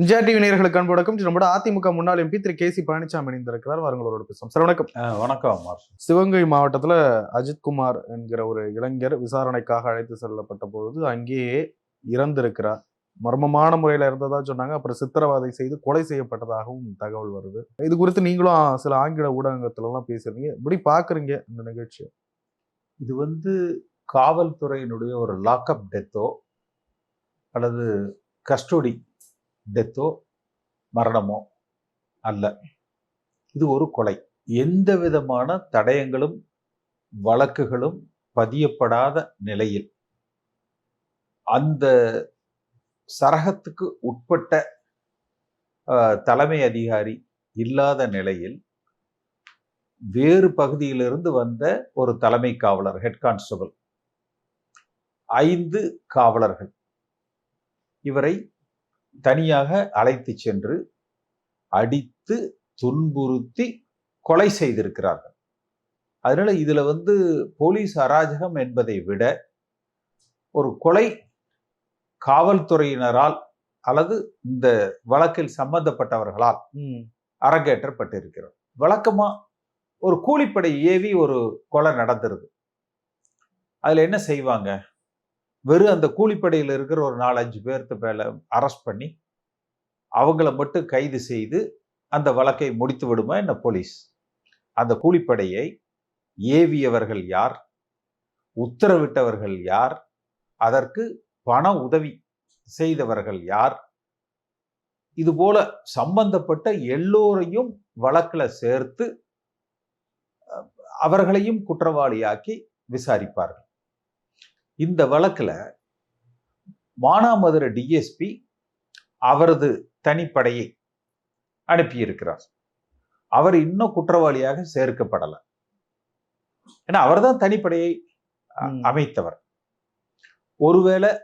India TV நேயர்களுக்கு அன்பு வணக்கம். நம்மளோட அதிமுக முன்னாள் MP Thiru K C Palanisamy இணைந்திருக்கிறார். வாருங்களோட பேசுவோம். சார் வணக்கம். வணக்கம் சிவகங்கை மாவட்டத்துல அஜித்குமார் என்கிற ஒரு இளைஞர் விசாரணைக்காக அழைத்து செல்லப்பட்ட பொழுது அங்கேயே இறந்திருக்கிறார். மர்மமான முறையில இருந்ததா சொன்னாங்க. அப்புறம் சித்திரவதை செய்து கொலை செய்யப்பட்டதாகவும் தகவல் வருது. இது குறித்து நீங்களும் சில ஆங்கில ஊடகத்துல எல்லாம் பேசுறீங்க. எப்படி பாக்குறீங்க இந்த நிகழ்ச்சி இது வந்து காவல்துறையினுடைய ஒரு லாக்அப் டெத்தோ அல்லது கஸ்டடி டெத்தோ மரணமோ அல்ல. இது ஒரு கொலை. எந்த விதமான தடயங்களும் வழக்குகளும் பதியப்படாத நிலையில் அந்த சரகத்துக்கு உட்பட்ட தலைமை அதிகாரி இல்லாத நிலையில் வேறு பகுதியிலிருந்து வந்த ஒரு தலைமை காவலர் ஹெட் கான்ஸ்டபிள் ஐந்து காவலர்கள். இவரை தனியாக அழைத்து சென்று அடித்து துன்புறுத்தி கொலை செய்திருக்கிறார்கள். அதனால இதுல வந்து போலீஸ் அராஜகம் என்பதை விட ஒரு கொலை காவல்துறையினரால் அல்லது இந்த வழக்கில் சம்பந்தப்பட்டவர்களால் அரங்கேற்றப்பட்டிருக்கிறது. வழக்கமா ஒரு கூலிப்படை ஏவி ஒரு கொலை நடந்துருது. அதுல என்ன செய்வாங்க? வெறும் அந்த கூலிப்படையில் இருக்கிற ஒரு நாலஞ்சு பேர்த்து மேலே அரெஸ்ட் பண்ணி அவங்கள மட்டும் கைது செய்து அந்த வழக்கை முடித்து விடுமா என்ன போலீஸ்? அந்த கூலிப்படையை ஏவியவர்கள் யார்? உத்தரவிட்டவர்கள் யார்? அதற்கு பண உதவி செய்தவர்கள் யார்? இது போல சம்பந்தப்பட்ட எல்லோரையும் வழக்கில் சேர்த்து அவர்களையும் குற்றவாளியாக்கி விசாரிப்பார்கள். இந்த வழக்குல மானாமதுரை டிஎஸ்பி அவரது தனிப்படையை அனுப்பியிருக்கிறார். அவர் இன்னும் குற்றவாளியாக சேர்க்கப்படல. ஏன்னா அவர்தான் தனிப்படையை அ- ம். அமைத்தவர். ஒருவேளை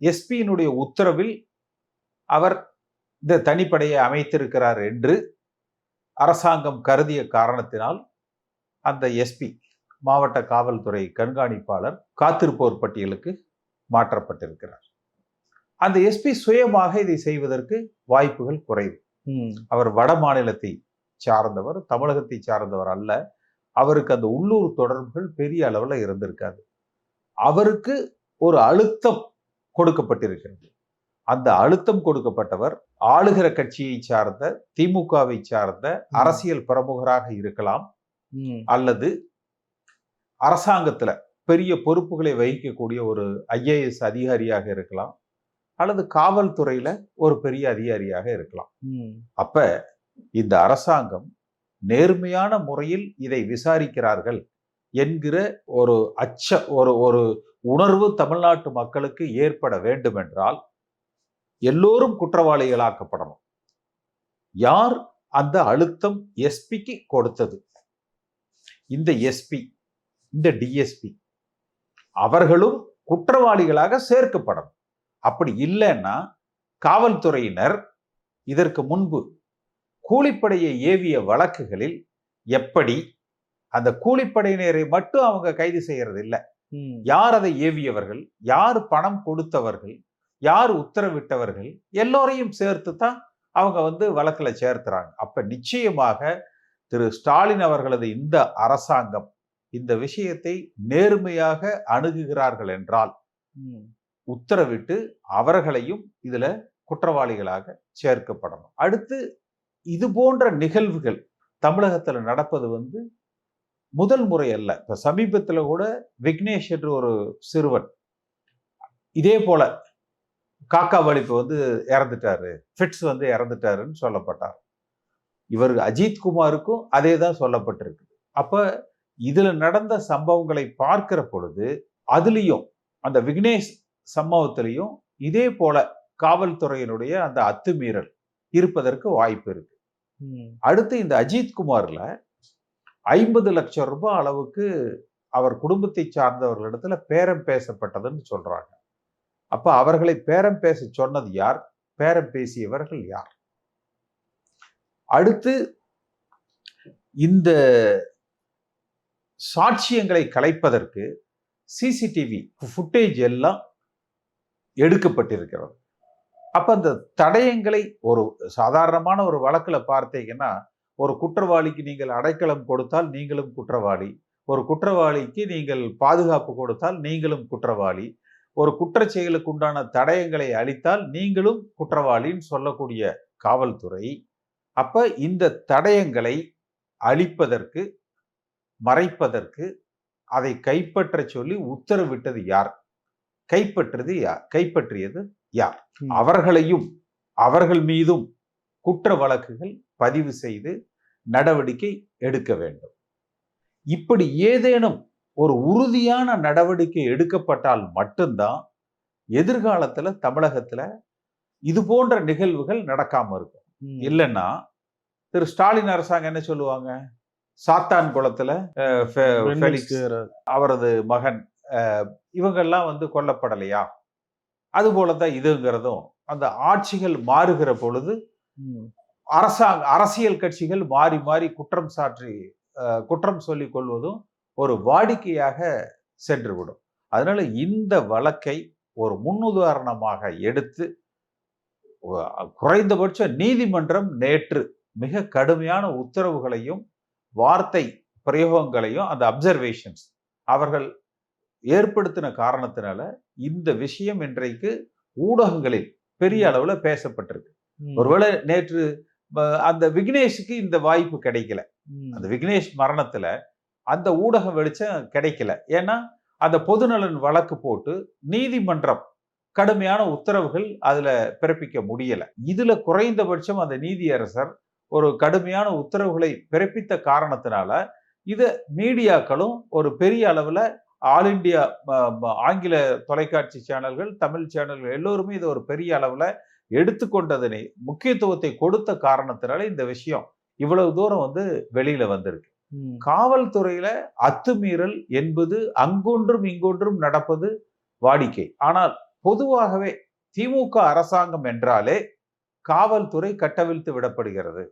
எஸ்பியினுடைய உத்தரவில் அவர் இந்த தனிப்படையை அமைத்திருக்கிறார் என்று அரசாங்கம் கருதிய காரணத்தினால் அந்த எஸ்பி மாவட்ட காவல்துறை கண்காணிப்பாளர் காத்திருப்போர் பட்டியலுக்கு மாற்றப்பட்டிருக்கிறார். அந்த எஸ்பி சுயமாக இதை செய்வதற்கு வாய்ப்புகள் குறைவு. அவர் வட மாநிலத்தை சார்ந்தவர் தமிழகத்தை சார்ந்தவர் அல்ல. அவருக்கு அந்த உள்ளூர் தொடர்புகள் பெரிய அளவில் இருந்திருக்காது. அவருக்கு ஒரு அழுத்தம் கொடுக்கப்பட்டிருக்கிறது. அந்த அழுத்தம் கொடுக்கப்பட்டவர் ஆளுகிற கட்சியை சார்ந்த திமுகவை சார்ந்த அரசியல் பிரமுகராக இருக்கலாம் அல்லது அரசாங்கத்துல பெரிய பொறுப்புகளை வகிக்கக்கூடிய ஒரு ஐஏஎஸ் அதிகாரியாக இருக்கலாம் அல்லது காவல்துறையில ஒரு பெரிய அதிகாரியாக இருக்கலாம். அப்ப இந்த அரசாங்கம் நேர்மையான முறையில் இதை விசாரிக்கிறார்கள் என்கிற ஒரு அச்ச ஒரு ஒரு உணர்வு தமிழ்நாட்டு மக்களுக்கு ஏற்பட வேண்டும் என்றால் எல்லோரும் குற்றவாளிகளாக்கப்படணும். யார் அந்த அழுத்தம் எஸ்பிக்கு கொடுத்தது? இந்த எஸ்பி இந்த டிஎஸ்பி அவர்களும் குற்றவாளிகளாக சேர்க்கப்படணும். அப்படி இல்லைன்னா காவல்துறையினர் இதற்கு முன்பு கூலிப்படையை ஏவிய வழக்குகளில் எப்படி அந்த கூலிப்படையினரை மட்டும் அவங்க கைது செய்யறது இல்ல. யார் அதை ஏவியவர்கள் யார் பணம் கொடுத்தவர்கள் யார் உத்தரவிட்டவர்கள் எல்லோரையும் சேர்த்து தான் அவங்க வந்து வழக்குல சேர்த்துறாங்க. அப்ப நிச்சயமாக திரு ஸ்டாலின் அவர்களது இந்த அரசாங்கம் இந்த விஷயத்தை நேர்மையாக அணுகுகிறார்கள் என்றால் உத்தரவிட்டு அவர்களையும் இதுல குற்றவாளிகளாக சேர்க்கப்படணும். அடுத்து இது போன்ற நிகழ்வுகள் தமிழகத்துல நடப்பது வந்து முதல் முறை அல்ல. இப்ப சமீபத்துல கூட விக்னேஷ் என்று ஒரு சிறுவன் இதே போல காக்கா வலிப்பு வந்து இறந்துட்டாரு ஃபிட்ஸ் வந்து இறந்துட்டாருன்னு சொல்லப்பட்டார். இவர் அஜித் குமாருக்கும் அதே தான் சொல்லப்பட்டிருக்கு. அப்ப இதுல நடந்த சம்பவங்களை பார்க்கிற பொழுது அதுலயும் அந்த விக்னேஷ் சம்பவத்திலையும் இதே போல காவல்துறையினுடைய அந்த அத்துமீறல் இருப்பதற்கு வாய்ப்பு இருக்கு. அடுத்து இந்த அஜித் குமார்ல ஐம்பது லட்சம் ரூபாய் அளவுக்கு அவர் குடும்பத்தை சார்ந்தவர்களிடத்துல பேரம் பேசப்பட்டதுன்னு சொல்றாங்க. அப்ப அவர்களை பேரம் பேச சொன்னது யார்? பேரம் பேசியவர்கள் யார்? அடுத்து இந்த சாட்சியங்களை கலைப்பதற்கு சிசிடிவி ஃபுட்டேஜ் எல்லாம் எடுக்கப்பட்டிருக்கிறது. அப்போ அந்த தடயங்களை ஒரு சாதாரணமான ஒரு வழக்கில் பார்த்தீங்கன்னா ஒரு குற்றவாளிக்கு நீங்கள் அடைக்கலம் கொடுத்தால் நீங்களும் குற்றவாளி ஒரு குற்றவாளிக்கு நீங்கள் பாதுகாப்பு கொடுத்தால் நீங்களும் குற்றவாளி ஒரு குற்றச் செயலுக்கு உண்டான தடயங்களை அளித்தால் நீங்களும் குற்றவாளின்னு சொல்லக்கூடிய காவல்துறை அப்போ இந்த தடயங்களை அழிப்பதற்கு மறைப்பதற்கு அதை கைப்பற்ற சொல்லி உத்தரவிட்டது யார்? கைப்பற்றது யார் கைப்பற்றியது யார். அவர்களையும் அவர்கள் மீதும் குற்ற வழக்குகள் பதிவு செய்து நடவடிக்கை எடுக்க வேண்டும். இப்படி ஏதேனும் ஒரு உறுதியான நடவடிக்கை எடுக்கப்பட்டால் மட்டும்தான் எதிர்காலத்துல தமிழகத்துல இது போன்ற நிகழ்வுகள் நடக்காம இருக்கும். இல்லைன்னா திரு ஸ்டாலின் அரசாங்கம் என்ன சொல்லுவாங்க? சாத்தான் குளத்துல அவரது மகன் இவங்கெல்லாம் வந்து கொல்லப்படலையா? அது போலதான் இதுங்கிறதும் அந்த ஆட்சிகள் மாறுகிற பொழுது. அரசாங்க அரசியல் கட்சிகள் மாறி மாறி குற்றம் சாற்றி குற்றம் சொல்லிக் கொள்வதும் ஒரு வாடிக்கையாக சென்றுவிடும். அதனால இந்த வழக்கை ஒரு முன்னுதாரணமாக எடுத்து ஒ- குறைந்தபட்ச நீதிமன்றம் நேற்று மிக கடுமையான உத்தரவுகளையும் வார்த்தை பிரயோகங்களையும் அந்த அப்சர்வேஷன்ஸ் அவர்கள் ஏற்படுத்தின காரணத்தினால இந்த விஷயம் இன்றைக்கு ஊடகங்களில் பெரிய அளவுல பேசப்பட்டிருக்கு. ஒருவேளை நேற்று அந்த விக்னேஷுக்கு இந்த வாய்ப்பு கிடைக்கல. அந்த விக்னேஷ் மரணத்துல அந்த ஊடக வெளிச்சம் கிடைக்கல. ஏன்னா அந்த பொதுநலன் வழக்கு போட்டு நீதிமன்றம் கடுமையான உத்தரவுகள் அதுல பிறப்பிக்க முடியல. இதுல குறைந்தபட்சம் அந்த நீதியரசர் ஒரு கடுமையான உத்தரவுகளை பிறப்பித்த காரணத்தினால இத மீடியாக்களும் ஒரு பெரிய அளவுல ஆல் இண்டியா ஆங்கில தொலைக்காட்சி சேனல்கள் தமிழ் சேனல்கள் எல்லோருமே இதை ஒரு பெரிய அளவுல எடுத்துக்கொண்டதனை முக்கியத்துவத்தை கொடுத்த காரணத்தினால இந்த விஷயம் இவ்வளவு தூரம் வந்து வெளியில வந்திருக்கு. காவல்துறையில அத்துமீறல் என்பது அங்கொன்றும் இங்கொன்றும் நடப்பது வாடிக்கை ஆனால் பொதுவாகவே திமுக அரசாங்கம் என்றாலே காவல்துறை கட்டவிழ்த்து விடப்படுகிறது.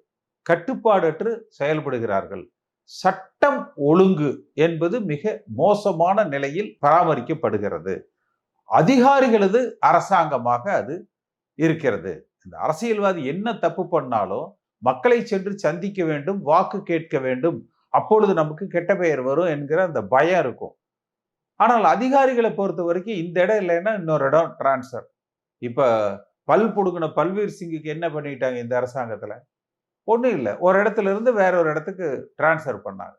கட்டுப்பாடற்று செயல்படுகிறார்கள். சட்டம் ஒழுங்கு என்பது மிக மோசமான நிலையில் பராமரிக்கப்படுகிறது. அதிகாரிகளது அரசாங்கமாக அது இருக்கிறது. இந்த அரசியல்வாதி என்ன தப்பு பண்ணாலும் மக்களை சென்று சந்திக்க வேண்டும் வாக்கு கேட்க வேண்டும் அப்பொழுது நமக்கு கெட்ட பெயர் வரும் என்கிற அந்த பயம் இருக்கும். ஆனால் அதிகாரிகளை பொறுத்த வரைக்கும் இந்த இடம் இல்லைன்னா இன்னொரு இடம் டிரான்ஸ்ஃபர் இப்போ பல் புடுங்கின பல்வீர் சிங்குக்கு என்ன பண்ணிட்டாங்க இந்த அரசாங்கத்துல? ஒண்ணும் இல்லை. ஒரு இடத்துல இருந்து வேற ஒரு இடத்துக்கு டிரான்ஸ்ஃபர் பண்ணாங்க.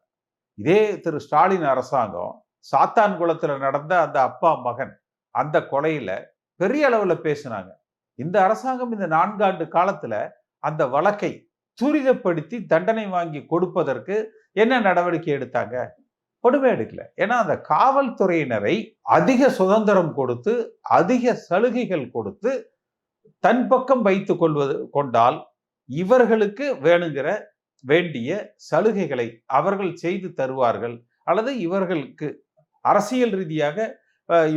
இதே திரு ஸ்டாலின் அரசாங்கம் சாத்தான்குளத்துல நடந்த அந்த அப்பா மகன் அந்த கொலையில பெரிய அளவுல பேசினாங்க. இந்த அரசாங்கம் இந்த நான்காண்டு காலத்துல அந்த வழக்கை துரிதப்படுத்தி தண்டனை வாங்கி கொடுப்பதற்கு என்ன நடவடிக்கை எடுத்தாங்க? ஒன்றுமே எடுக்கல. ஏன்னா அந்த காவல்துறையினரை அதிக சுதந்திரம் கொடுத்து அதிக சலுகைகள் கொடுத்து தன் பக்கம் வைத்துக் கொள்வது கொண்டால் இவர்களுக்கு வேணுங்கிற வேண்டிய சலுகைகளை அவர்கள் செய்து தருவார்கள். அல்லது இவர்களுக்கு அரசியல் ரீதியாக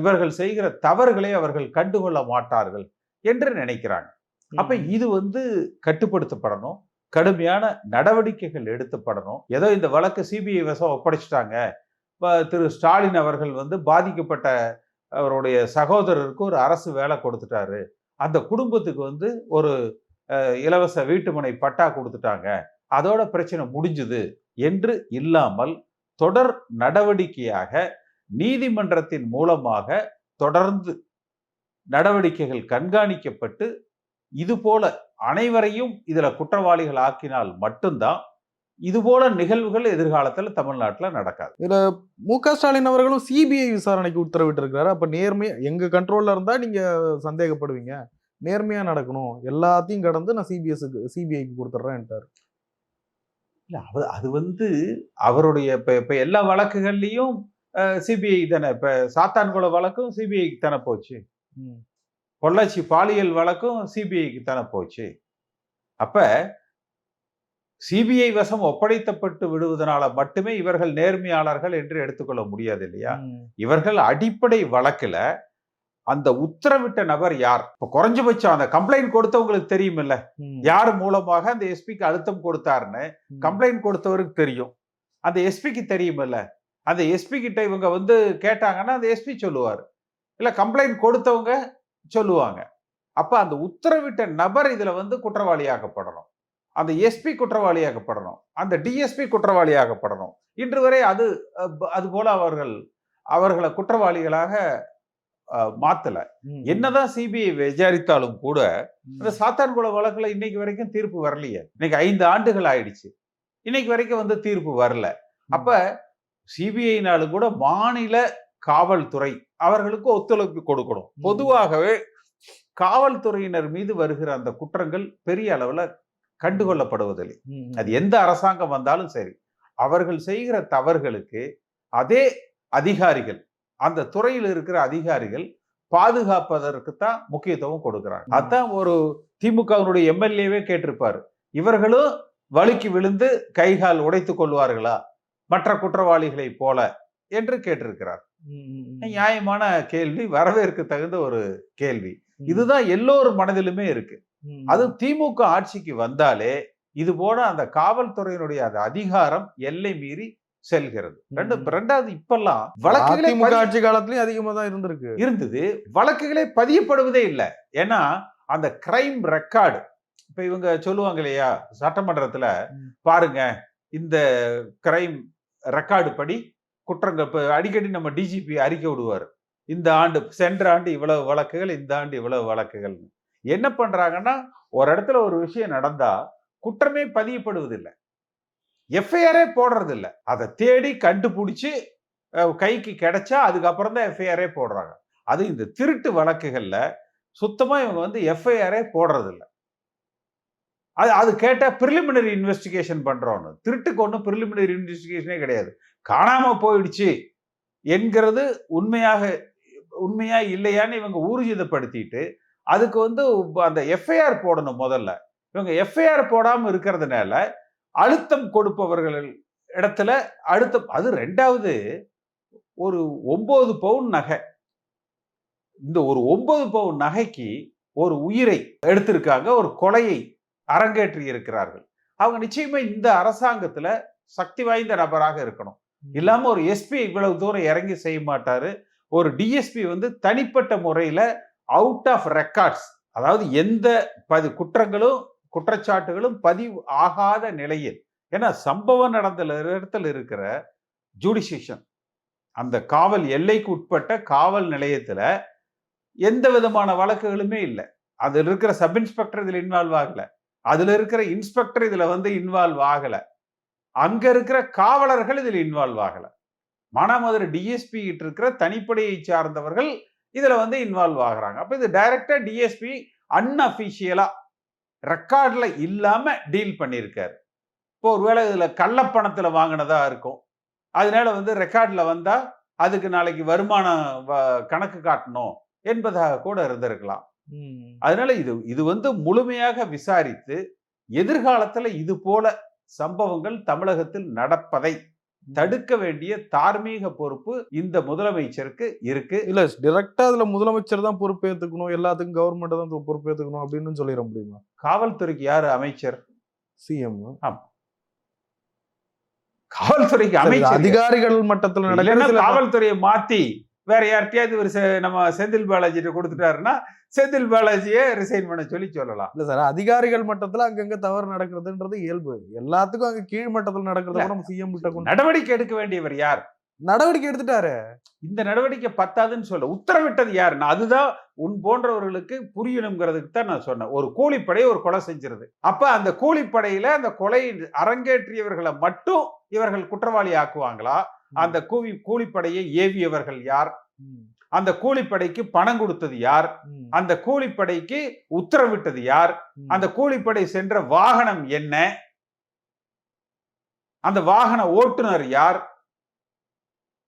இவர்கள் செய்கிற தவறுகளை அவர்கள் கண்டுகொள்ள மாட்டார்கள் என்று நினைக்கிறாங்க. அப்ப இது வந்து கட்டுப்படுத்தப்படணும். கடுமையான நடவடிக்கைகள் எடுக்கப்படணும் ஏதோ இந்த வழக்கு சிபிஐ வசம் ஒப்படைச்சிட்டாங்க. திரு ஸ்டாலின் அவர்கள் வந்து பாதிக்கப்பட்ட அவருடைய சகோதரருக்கு ஒரு அரசு வேலை கொடுத்துட்டாரு. அந்த குடும்பத்துக்கு வந்து ஒரு இலவச வீட்டுமனை பட்டா கொடுத்துட்டாங்க. அதோட பிரச்சனை முடிஞ்சுது என்று இல்லாமல் தொடர் நடவடிக்கையாக நீதிமன்றத்தின் மூலமாக தொடர்ந்து நடவடிக்கைகள் கண்காணிக்கப்பட்டு இது போல அனைவரையும் இதில் குற்றவாளிகள் ஆக்கினால் மட்டும்தான் இது போல நிகழ்வுகள் எதிர்காலத்துல தமிழ்நாட்டுல நடக்காது. மு க ஸ்டாலின் அவர்களும் சிபிஐ விசாரணைக்கு உத்தரவிட்டிருக்கிறாரு. அப்ப நேர்மையா எங்க கண்ட்ரோல்ல இருந்தா நீங்க சந்தேகப்படுவீங்க. நேர்மையா நடக்கணும். எல்லாத்தையும் கடந்து நான் சிபிஎஸ்க்கு சிபிஐக்கு கொடுத்துட்றேன்ட்டாரு இல்ல அது அது வந்து அவருடைய இப்ப இப்ப எல்லா வழக்குகள்லயும் சிபிஐ தானே. இப்ப சாத்தான்குளம் வழக்கும் சிபிஐக்கு தானே போச்சு. பொள்ளாச்சி பாலியல் வழக்கும் சிபிஐக்கு தானே போச்சு. அப்ப சிபிஐ வசம் ஒப்படைத்தப்பட்டு விடுவதனால மட்டுமே இவர்கள் நேர்மையாளர்கள் என்று எடுத்துக்கொள்ள முடியாது இல்லையா. இவர்கள் அடிப்படை வழக்குல அந்த உத்தரவிட்ட நபர் யார்? இப்ப குறைஞ்சபட்சம் அந்த கம்ப்ளைண்ட் கொடுத்தவங்களுக்கு தெரியுமில்ல. ம். யார் மூலமாக அந்த எஸ்பிக்கு அழுத்தம் கொடுத்தாருன்னு. கம்ப்ளைண்ட் கொடுத்தவருக்கு தெரியும். அந்த எஸ்பிக்கு தெரியுமில்ல. அந்த எஸ்பி கிட்ட இவங்க வந்து கேட்டாங்கன்னா அந்த எஸ்பி சொல்லுவார். இல்ல கம்ப்ளைண்ட் கொடுத்தவங்க சொல்லுவாங்க. அப்ப அந்த உத்தரவிட்ட நபர் இதுல வந்து குற்றவாளியாக்கப்படணும். அந்த எஸ்பி குற்றவாளியாக்கப்படணும் அந்த டிஎஸ்பி குற்றவாளியாக்கப்படணும் இன்று வரை அது அது போல அவர்கள் அவர்களை குற்றவாளிகளாக மாத்தல. என்னதான் சிபிஐ விசாரித்தாலும் கூட ம். அந்த சாத்தான்குள வழக்குல இன்னைக்கு வரைக்கும் தீர்ப்பு வரலையே. இன்னைக்கு ஐந்து ஆண்டுகள் ஆயிடுச்சு. இன்னைக்கு வரைக்கும் வந்து தீர்ப்பு வரல. அப்ப சிபிஐனாலும் கூட மாநில காவல்துறை அவர்களுக்கு ஒத்துழைப்பு கொடுக்கணும். பொதுவாகவே காவல்துறையினர் மீது வருகிற அந்த குற்றங்கள் பெரிய அளவுல கண்டுகொள்ளப்படுவதில்லை. அது எந்த அரசாங்கம் வந்தாலும் சரி அவர்கள் செய்கிற தவறுகளுக்கு அதே அதிகாரிகள் அந்த துறையில் இருக்கிற அதிகாரிகள் பாதுகாப்பதற்கு தான் முக்கியத்துவம் கொடுக்கிறாங்க. அதான் ஒரு திமுகவினுடைய எம்எல்ஏவே கேட்டிருப்பாரு இவர்களும் வழுக்கி விழுந்து கைகால் உடைத்துக் கொள்வார்களா மற்ற குற்றவாளிகளைப் போல என்று கேட்டிருக்கிறார். நியாயமான கேள்வி வரவேற்க தகுந்த ஒரு கேள்வி. இதுதான் எல்லோர் மனதிலுமே இருக்கு ம். அது திமுக ஆட்சிக்கு வந்தாலே இது போல அந்த காவல்துறையினுடைய அந்த அதிகாரம் எல்லை மீறி செல்கிறது ரெண்டு. ரெண்டாவது இப்பெல்லாம் வழக்குகளே ஆட்சி காலத்திலயும் அதிகமா தான் இருந்திருக்கு இருந்தது வழக்குகளே பதியப்படுவதே இல்லை ஏன்னா அந்த கிரைம் ரெக்கார்டு இப்ப இவங்க சொல்லுவாங்க இல்லையா சட்டமன்றத்துல. பாருங்க இந்த கிரைம் ரெக்கார்டு படி குற்றங்கள் இப்ப அடிக்கடி நம்ம டிஜிபி அறிக்கை விடுவார் இந்த ஆண்டு சென்ற ஆண்டு இவ்வளவு வழக்குகள் இந்த ஆண்டு இவ்வளவு வழக்குகள் என்ன பண்றாங்கன்னா ஒரு இடத்துல ஒரு விஷயம் நடந்தா குற்றமே பதியப்படுவதில்லை. எஃப்ஐஆரே போடுறதில்ல. அதை தேடி கண்டுபிடிச்சு கைக்கு கிடைச்சா அதுக்கப்புறம் தான் எஃப்ஐஆரே போடுறாங்க. அது இந்த திருட்டு வழக்குகள்ல சுத்தமாக இவங்க வந்து எஃப்ஐஆரே போடுறதில்ல. அது அது கேட்டால் ப்ரிலிமினரி இன்வெஸ்டிகேஷன் பண்ணுறோன்னு திருட்டுக்கு ஒன்றும் ப்ரிலிமினரி இன்வெஸ்டிகேஷனே கிடையாது. காணாமல் போயிடுச்சு என்கிறது உண்மையாக உண்மையாக இல்லையான்னு இவங்க ஊர்ஜிதப்படுத்திட்டு அதுக்கு வந்து அந்த எஃப்ஐஆர் போடணும் முதல்ல. இவங்க எஃப்ஐஆர் போடாம இருக்கிறதுனால அழுத்தம் கொடுப்பவர்கள் இடத்துல அழுத்தம் அது ரெண்டாவது ஒரு ஒன்பது பவுன் நகை. இந்த ஒரு ஒன்பது பவுன் நகைக்கு ஒரு உயிரை எடுத்திருக்காங்க ஒரு கொலையை அரங்கேற்றி இருக்கிறார்கள். அவங்க நிச்சயமா இந்த அரசாங்கத்துல சக்தி வாய்ந்த நபராக இருக்கணும். இல்லாம ஒரு எஸ்பி இவ்வளவு தூரம் இறங்கி செய்ய மாட்டாரு. ஒரு டிஎஸ்பி வந்து தனிப்பட்ட முறையில அவுட் ஆஃப் ரெக்கார்ட்ஸ் அதாவது எந்த பதி குற்றங்களும் குற்றச்சாட்டுகளும் பதிவு ஆகாத நிலையில் ஏன்னா சம்பவம் நடந்த இடத்துல இருக்கிற ஜுடிஷியேஷன் அந்த காவல் எல்லைக்கு உட்பட்ட காவல் நிலையத்தில் எந்த விதமான வழக்குகளுமே இல்லை. அதில் இருக்கிற சப் இன்ஸ்பெக்டர் இதில் இன்வால்வ் ஆகலை. அதில் இருக்கிற இன்ஸ்பெக்டர் இதில் வந்து இன்வால்வ் ஆகலை. அங்கே இருக்கிற காவலர்கள் இதில் இன்வால்வ் ஆகலை. மானாமதுரை டிஎஸ்பி கிட்ட இருக்கிற தனிப்படையை சார்ந்தவர்கள் இதுல வந்து இன்வால்வ் ஆகுறாங்க. அப்ப இது டைரக்டா டிஎஸ்பி அன்அபிஷியலா ரெக்கார்ட்ல இல்லாம டீல் பண்ணியிருக்காரு இப்போ ஒருவேளை இதுல கள்ளப்பணத்துல வாங்கினதா இருக்கும். அதனால வந்து ரெக்கார்ட்ல வந்தா அதுக்கு நாளைக்கு வருமானம் வ- கணக்கு காட்டணும் என்பதாக கூட இருந்திருக்கலாம். அதனால இது இது வந்து முழுமையாக விசாரித்து எதிர்காலத்துல இது போல சம்பவங்கள் தமிழகத்தில் நடப்பதை தடுக்க வேண்டிய தார்மீக பொறுப்பு இந்த முதலமைச்சருக்கு இருக்கு. இல்ல டைரக்டா அதுல முதலமைச்சர் தான் பொறுப்பேத்துக்கணும் எல்லாத்துக்கும் கவர்மெண்ட் தான் பொறுப்பேத்துக்கணும் அப்படின்னு சொல்லிட முடியுமா? காவல்துறைக்கு யாரு அமைச்சர்? சிஎம் காவல்துறைக்கு அமைச்சர்? அதிகாரிகள் மட்டத்துல காவல்துறையை மாத்தி வேற யார்கிட்டயாவது ஒரு நம்ம செந்தில் பாலாஜி கொடுத்துட்டாருன்னா செந்தில் பாலாஜியை ரிசைன் பண்ண சொல்லி சொல்லலாம். இல்ல சார் அதிகாரிகள் மட்டத்துல அங்கங்க தவறு நடக்கிறதுன்றது இயல்பு. எல்லாத்துக்கும் அங்க கீழ் மட்டத்துல நடக்கிறத கூட நம்ம சிஎம் கிட்ட நடவடிக்கை எடுக்க வேண்டியவர் யார்? நடவடிக்கை எடுத்துட்டாரு. இந்த நடவடிக்கை பத்தாதுன்னு சொல்ல உத்தரவிட்டது யாருன்னா அதுதான் உன் போன்றவர்களுக்கு புரியணுங்கிறதுக்கு தான் நான் சொன்னேன். ஒரு கூலிப்படை ஒரு கொலை செஞ்சிருது. அப்ப அந்த கூலிப்படையில அந்த கொலை அரங்கேற்றியவர்களை மட்டும் இவர்கள் குற்றவாளி ஆக்குவாங்களா? அந்த கூலி கூலிப்படையை ஏவியவர்கள் யார்? அந்த கூலிப்படைக்கு பணம் கொடுத்தது யார்? அந்த கூலிப்படைக்கு உத்தரவிட்டது யார். அந்த கூலிப்படை சென்ற வாகனம் என்ன? அந்த வாகன ஓட்டுநர் யார்?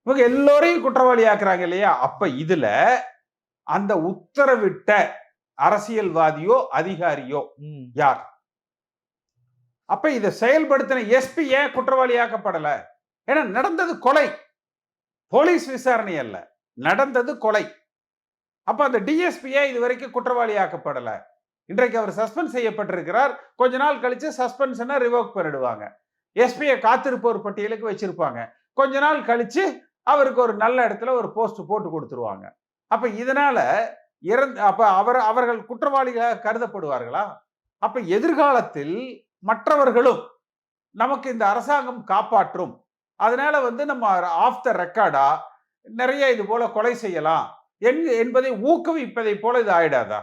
இவங்க எல்லோரையும் குற்றவாளி ஆக்குறாங்க இல்லையா? அப்ப இதுல அந்த உத்தரவிட்ட அரசியல்வாதியோ அதிகாரியோ. யார்? அப்ப இதை செயல்படுத்தின எஸ்பி ஏன் குற்றவாளியாக்கப்படல ஏன்னா நடந்தது கொலை. போலீஸ் விசாரணை அல்ல. நடந்தது கொலை. அப்ப அந்த டிஎஸ்பியை இது வரைக்கும் குற்றவாளியாக்கப்படல இன்றைக்கு அவர் சஸ்பெண்ட் செய்யப்பட்டிருக்கிறார். கொஞ்ச நாள் கழிச்சு சஸ்பென்ஷனை ரிவோக் பண்ணிடுவாங்க. எஸ்பியை காத்திருப்போர் பட்டியலுக்கு வச்சிருப்பாங்க. கொஞ்ச நாள் கழிச்சு அவருக்கு ஒரு நல்ல இடத்துல ஒரு போஸ்ட் போட்டு கொடுத்துருவாங்க. அப்ப இதனால இறந்து அப்ப அவர் அவர்கள் குற்றவாளிகளாக கருதப்படுவார்களா? அப்ப எதிர்காலத்தில் மற்றவர்களும் நமக்கு இந்த அரசாங்கம் காப்பாற்றும். அதனால வந்து நம்ம ஆஃப் த ரெக்கார்டா நிறைய இது போல கொலை செய்யலாம். என்- என்பதை ஊக்குவிப்பதை போல இது ஆயிடாதா?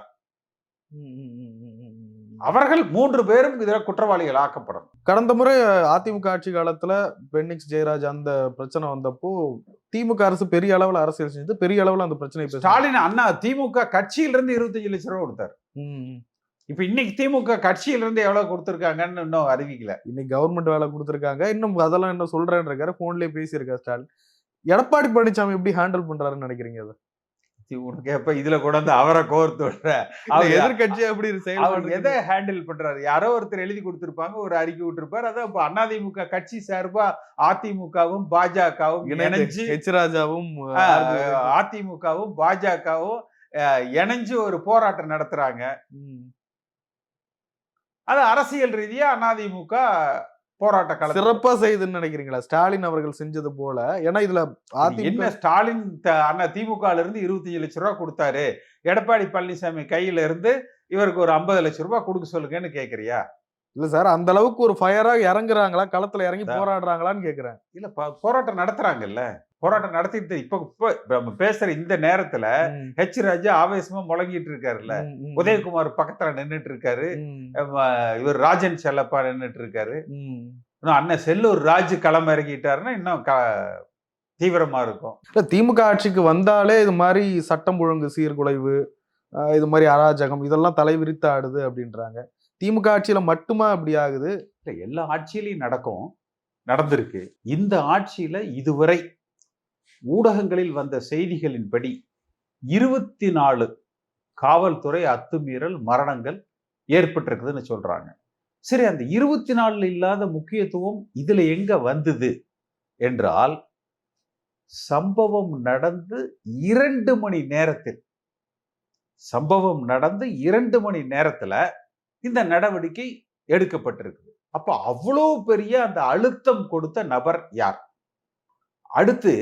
அவர்கள் மூன்று பேரும் இதுல குற்றவாளிகள் ஆக்கப்படணும் கடந்த முறை அதிமுக ஆட்சி காலத்துல பென்னிக்ஸ் ஜெயராஜ் அந்த பிரச்சனை வந்தப்போ திமுக அரசு பெரிய அளவுல அரசியல் செஞ்சது. பெரிய அளவுல அந்த பிரச்சனை ஸ்டாலின் அண்ணா திமுக கட்சியிலிருந்து இருபத்தஞ்சு லட்சம் ரூபா கொடுத்தாரு. இப்ப இன்னைக்கு திமுக கட்சியிலிருந்து எவ்வளவு கொடுத்திருக்காங்கன்னு இன்னும் அறிவிக்கல. இன்னைக்கு கவர்மெண்ட் வேலை கொடுத்துருக்காங்க. இன்னும் அதெல்லாம் என்ன சொல்றேன்னு இருக்காரு. போன்லயே பேசியிருக்காரு ஸ்டாலின். எடப்பாடி பழனிசாமி எப்படி ஹேண்டில் பண்றாருன்னு நினைக்கிறீங்க அதை? உனக்கு எப்ப இதுல கூட வந்து அவரை கோர்த்து விடுற? அவர் எதிர்கட்சி அப்படி அவர் எதை ஹேண்டில் பண்றாரு? யாரோ ஒருத்தர் எழுதி கொடுத்திருப்பாங்க ஒரு அறிக்கை விட்டுருப்பாரு. அதான் இப்ப அதிமுக கட்சி சார்பா அதிமுகவும் பாஜகவும் இணைஞ்சு ஹெச் ராஜாவும் அதிமுகவும் பாஜகவும் இணைஞ்சு ஒரு போராட்டம் நடத்துறாங்க. அது அரசியல் ரீதியா அதிமுக போராட்ட களம் சிறப்பா செய்யுதுன்னு நினைக்கிறீங்களா? ஸ்டாலின் அவர்கள் செஞ்சது போல. ஏன்னா இதுல என்ன ஸ்டாலின் அண்ணா திமுக இருந்து இருபத்தஞ்சு லட்சம் ரூபாய் கொடுத்தாரு. எடப்பாடி பழனிசாமி கையில இருந்து இவருக்கு ஒரு ஐம்பது லட்சம் ரூபாய் கொடுக்க சொல்லுங்கன்னு கேக்குறியா? இல்ல சார் அந்த அளவுக்கு ஒரு ஃபயரா இறங்குறாங்களா? களத்துல இறங்கி. போராடுறாங்களான்னு கேக்குறேன். இல்ல போராட்டம் நடத்துறாங்கல்ல? போராட்டம் நடத்திட்டு இப்ப இப்ப நம்ம பேசுற இந்த நேரத்துல ஹெச் ராஜா ஆவேசமா முழங்கிட்டு இருக்காருல்ல. உதயகுமார் பக்கத்துல நின்னுட்டு இருக்காரு இவர் ராஜன் செல்லப்பா நின்னுட்டு இருக்காரு. இன்னும் அண்ணன் செல்லூர் ராஜு களம் இறங்கிட்டாருன்னா இன்னும் க- தீவிரமா இருக்கும். இல்ல திமுக ஆட்சிக்கு வந்தாலே இது மாதிரி சட்டம் ஒழுங்கு சீர்குலைவு இது மாதிரி அராஜகம் இதெல்லாம் தலைவிரித்து ஆடுது அப்படின்றாங்க. திமுக ஆட்சியில மட்டுமா அப்படி ஆகுது? இல்ல எல்லா ஆட்சியிலையும் நடக்கும் நடந்திருக்கு. இந்த ஆட்சியில இதுவரை ஊடகங்களில் வந்த செய்திகளின்படி இருபத்தி நாலு காவல்துறை அத்துமீறல் மரணங்கள் ஏற்பட்டிருக்குதுன்னு சொல்றாங்க. சரி அந்த இருபத்தி நாலுல இல்லாத முக்கியத்துவம் இதுல எங்க வந்தது என்றால் சம்பவம் நடந்து இரண்டு மணி நேரத்தில் சம்பவம் நடந்து இரண்டு மணி நேரத்துல இந்த நடவடிக்கை எடுக்கப்பட்டிருக்குது. அப்ப அவ்வளோ பெரிய அந்த அழுத்தம் கொடுத்த நபர் யார்? அடுத்து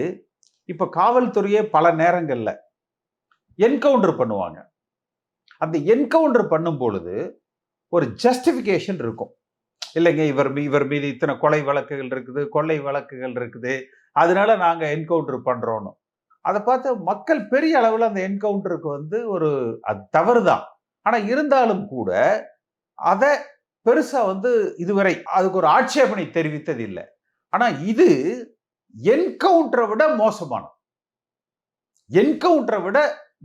இப்போ காவல்துறையே பல நேரங்களில் என்கவுண்டர் பண்ணுவாங்க. அந்த என்கவுண்டர் பண்ணும் பொழுது ஒரு ஜஸ்டிஃபிகேஷன் இருக்கும். இல்லைங்க இவர் இவர் மீது இத்தனை கொலை வழக்குகள் இருக்குது கொள்ளை வழக்குகள் இருக்குது அதனால நாங்கள் என்கவுண்டர் பண்ணுறோன்னு அதை பார்த்து மக்கள் பெரிய அளவில் அந்த என்கவுண்டருக்கு வந்து ஒரு அது தவறு தான் ஆனால் இருந்தாலும் கூட அதை பெருசாக வந்து இதுவரை அதுக்கு ஒரு ஆட்சேபனை தெரிவித்தது இல்லை ஆனால் இது என்கவுண்டரை விட மோசமானது. என்கவுண்டரை விட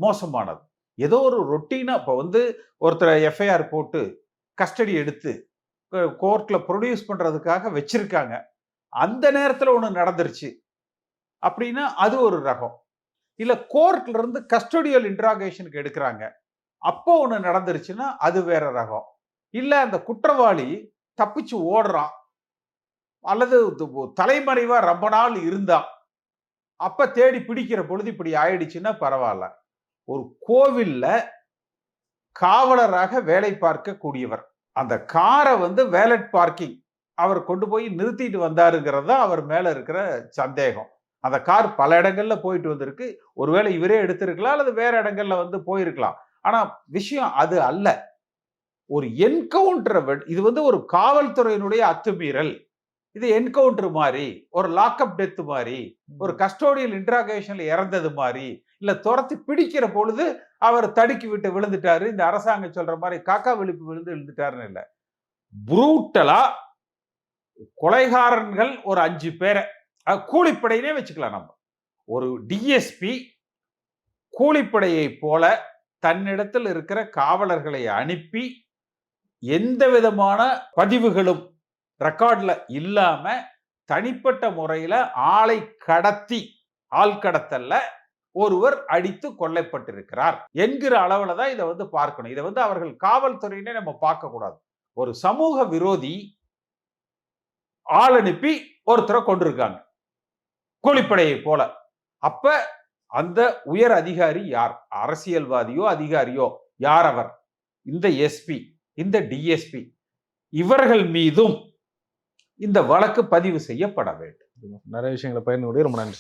மோசமானது. ஏதோ ஒரு ரொட்டீனா இப்போ வந்து ஒருத்தரை எஃப்ஐஆர் போட்டு கஸ்டடி எடுத்து கோர்ட்டில் ப்ரொடியூஸ் பண்ணுறதுக்காக வச்சிருக்காங்க. அந்த நேரத்தில் ஒன்று நடந்துருச்சு. அப்படின்னா அது ஒரு ரகம். இல்லை கோர்ட்ல இருந்து கஸ்டடியல் இன்ட்ராகேஷனுக்கு எடுக்கிறாங்க. அப்போ ஒன்று நடந்துருச்சுன்னா அது வேற ரகம். இல்லை அந்த குற்றவாளி தப்பிச்சு ஓடுறான். அல்லது தலைமறைவாக ரொம்ப நாள் இருந்தான் அப்போ தேடி பிடிக்கிற பொழுது இப்படி ஆயிடுச்சுன்னா பரவாயில்ல. ஒரு கோவிலில் காவலராக வேலை பார்க்க கூடியவர் அந்த காரை வந்து வேலட் பார்க்கிங் அவர் கொண்டு போய் நிறுத்திட்டு வந்தாருங்கிறது தான் அவர் மேலே இருக்கிற சந்தேகம். அந்த கார் பல இடங்கள்ல போயிட்டு வந்திருக்கு. ஒருவேளை இவரே எடுத்திருக்கலாம் அல்லது வேற இடங்கள்ல வந்து போயிருக்கலாம். ஆனா விஷயம் அது அல்ல. ஒரு என்கவுண்டரை இது வந்து ஒரு காவல்துறையினுடைய அத்துமீறல். இது என்கவுண்டர் மாதிரி ஒரு லாக்அப் டெத் மாதிரி ஒரு கஸ்டோடியல் இன்ட்ராகேஷன்ல இறந்தது மாதிரி இல்ல துரத்தி பிடிக்கிற பொழுது அவர் தடுக்கி விட்டு விழுந்துட்டாரு இந்த அரசாங்கம் சொல்ற மாதிரி காக்கா விழிப்பு விழுந்து விழுந்துட்டாருன்னு இல்ல. புரூட்டலா கொலைகாரன்கள் ஒரு அஞ்சு பேரை கூலிப்படையினே வச்சுக்கலாம் நம்ம. ஒரு டிஎஸ்பி கூலிப்படையை போல தன்னிடத்தில் இருக்கிற காவலர்களை அனுப்பி எந்த விதமான பதிவுகளும் ரெக்கார்ட்ல இல்லாமல் தனிப்பட்ட முறையில் ஆளை கடத்தி ஆள் கடத்தல்ல ஒருவர் அடித்து கொல்லப்பட்டிருக்கிறார் என்கிற அளவுல தான் இதை வந்து பார்க்கணும். இதை வந்து அவர்கள் காவல்துறையினே நம்ம பார்க்கக்கூடாது ஒரு சமூக விரோதி ஆள் அனுப்பி ஒருத்தரை கொண்டிருக்காங்க கூலிப்படையை போல. அப்ப அந்த உயர் அதிகாரி யார்? அரசியல்வாதியோ அதிகாரியோ யார் அவர்? இந்த எஸ்பி இந்த டிஎஸ்பி. இவர்கள் மீதும் இந்த வழக்கு பதிவு செய்யப்பட வேண்டும். நிறைய விஷயங்களை பயிர்ந்து ரொம்ப நன்றி